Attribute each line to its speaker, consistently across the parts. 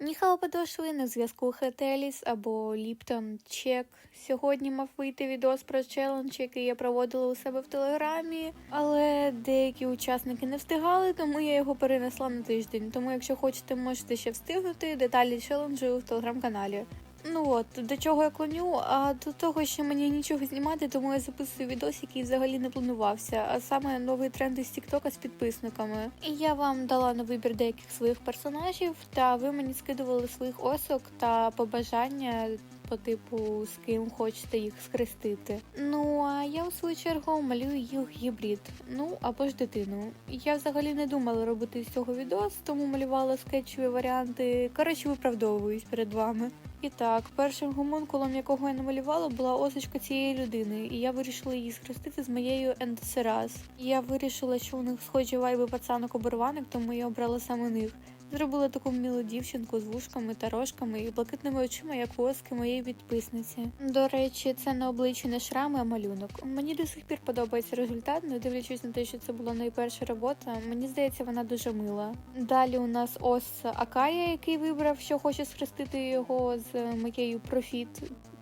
Speaker 1: Ніхао подошли на зв'язку Хетеліс або Ліптон Чек. Сьогодні мав вийти відос про челендж, який я проводила у себе в телеграмі, але деякі учасники не встигали, тому я його перенесла на тиждень. Тому, якщо хочете, можете ще встигнути деталі челенджу в телеграм-каналі. Ну от до чого я клоню, а до того, що мені нічого знімати, тому я записую відос, який взагалі не планувався, а саме новий тренд із Тіктока з підписниками. І я вам дала на вибір деяких своїх персонажів, та ви мені скидували своїх осок та побажання. По типу з ким хочете їх схрестити. Ну а я у свою чергу малюю їх гібрид, ну або ж дитину. Я взагалі не думала робити з цього відос, тому малювала скетчові варіанти. Коротше, виправдовуюсь перед вами. І так, першим гомункулом, якого я намалювала, була осочка цієї людини, і я вирішила її схрестити з моєю Ендосерас. Я вирішила, що у них схожі вайби пацанок оборванок, тому я обрала саме них. Зробила таку милу дівчинку з вушками та рожками і блакитними очима, як у оски моєї підписниці. До речі, це на обличчі не шрами, а малюнок. Мені до сих пір подобається результат, не дивлячись на те, що це була найперша робота. Мені здається, вона дуже мила. Далі у нас ос Акая, який вибрав, що хоче схрестити його з моєю профіт.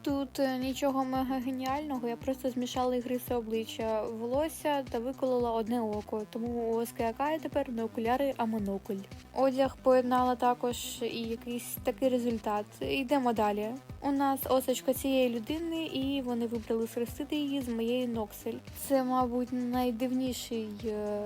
Speaker 1: Тут е, нічого мега геніального, я просто змішала їх риси обличчя, волосся та виколола одне око. Тому у Оски Акая тепер не окуляри, а монокль. Одяг поєднала також і якийсь такий результат. Йдемо далі. У нас осочка цієї людини, і вони вибрали схрестити її з моєю Ноксель. Це, мабуть, найдивніший е,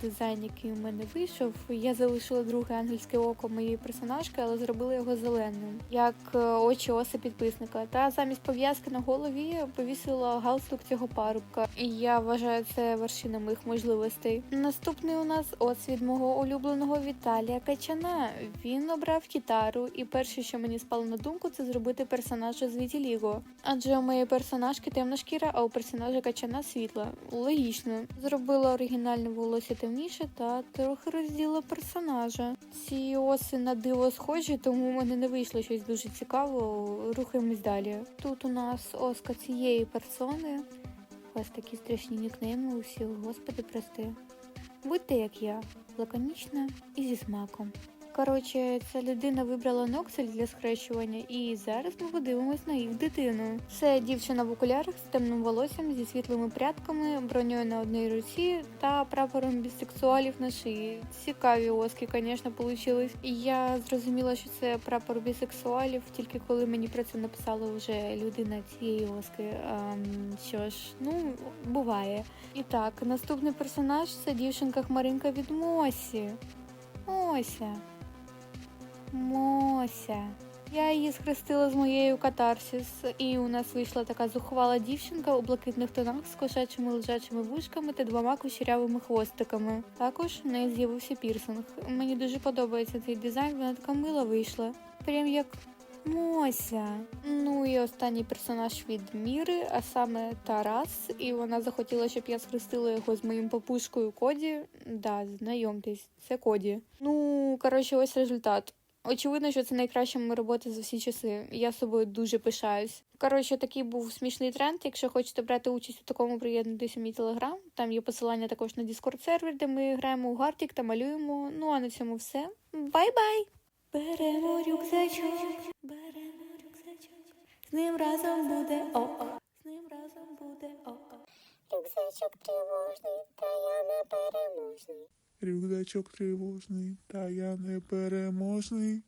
Speaker 1: дизайн, який у мене вийшов. Я залишила друге ангельське око моєї персонажки, але зробила його зеленим, як е, очі оси підписника. Та замість пов'язки на голові повісила галстук цього парубка. І я вважаю це вершина моїх можливостей. Наступний у нас ос від мого улюбленого Віталія Качана. Він обрав гітару, і перше, що мені спало на думку, це зробити персонажа з Вітіліго. Адже у моєї персонажки темна шкіра, а у персонажа Качана світла. Логічно. Зробила оригінальне волосся темніше та трохи розділа персонажа. Ці оси на диво схожі, тому в мене не вийшло щось дуже цікаво. Рухаємось далі. Тут у нас оска цієї персони. Ось такі страшні нікнейми усі, господи, прости. Будьте як я, лаконічна і зі смаком. Коротше, ця людина вибрала ноксель для схрещування, і зараз ми подивимось на їх дитину. Це дівчина в окулярах з темним волоссям, зі світлими прядками, броньою на одній руці та прапором бісексуалів на шиї. Цікаві оски, звісно. І я зрозуміла, що це прапор бісексуалів, тільки коли мені про це написала вже людина цієї оски. Ем, що ж, ну буває. І так, наступний персонаж це дівчинка Хмаринка від Мосі. Мося. Мося. Я її схрестила з моєю катарсіс, і у нас вийшла така зухвала дівчинка у блакитних тонах з кошачими лежачими вушками та двома кучерявими хвостиками. Також в неї з'явився пірсинг. Мені дуже подобається цей дизайн, вона така мила вийшла. Прям як Мося. Ну і останній персонаж від Міри, а саме Тарас. І вона захотіла, щоб я схрестила його з моїм папушкою Коді. Да, знайомтесь, це Коді. Ну, коротше, ось результат. Очевидно, що це найкраща моя робота за всі часи. Я собою дуже пишаюсь. Коротше, такий був смішний тренд. Якщо хочете брати участь у такому, приєднуйтесь у мій телеграм. Там є посилання також на Discord сервер, де ми граємо у Гартік та малюємо. Ну а на цьому все. Бай-бай! Беремо рюкзачок, беремо рюкзачок. З ним разом буде ок. З ним разом буде ок. Рюкзачок тривожний, та я не переможний.
Speaker 2: Рюкзачок тривожний, та я непереможний.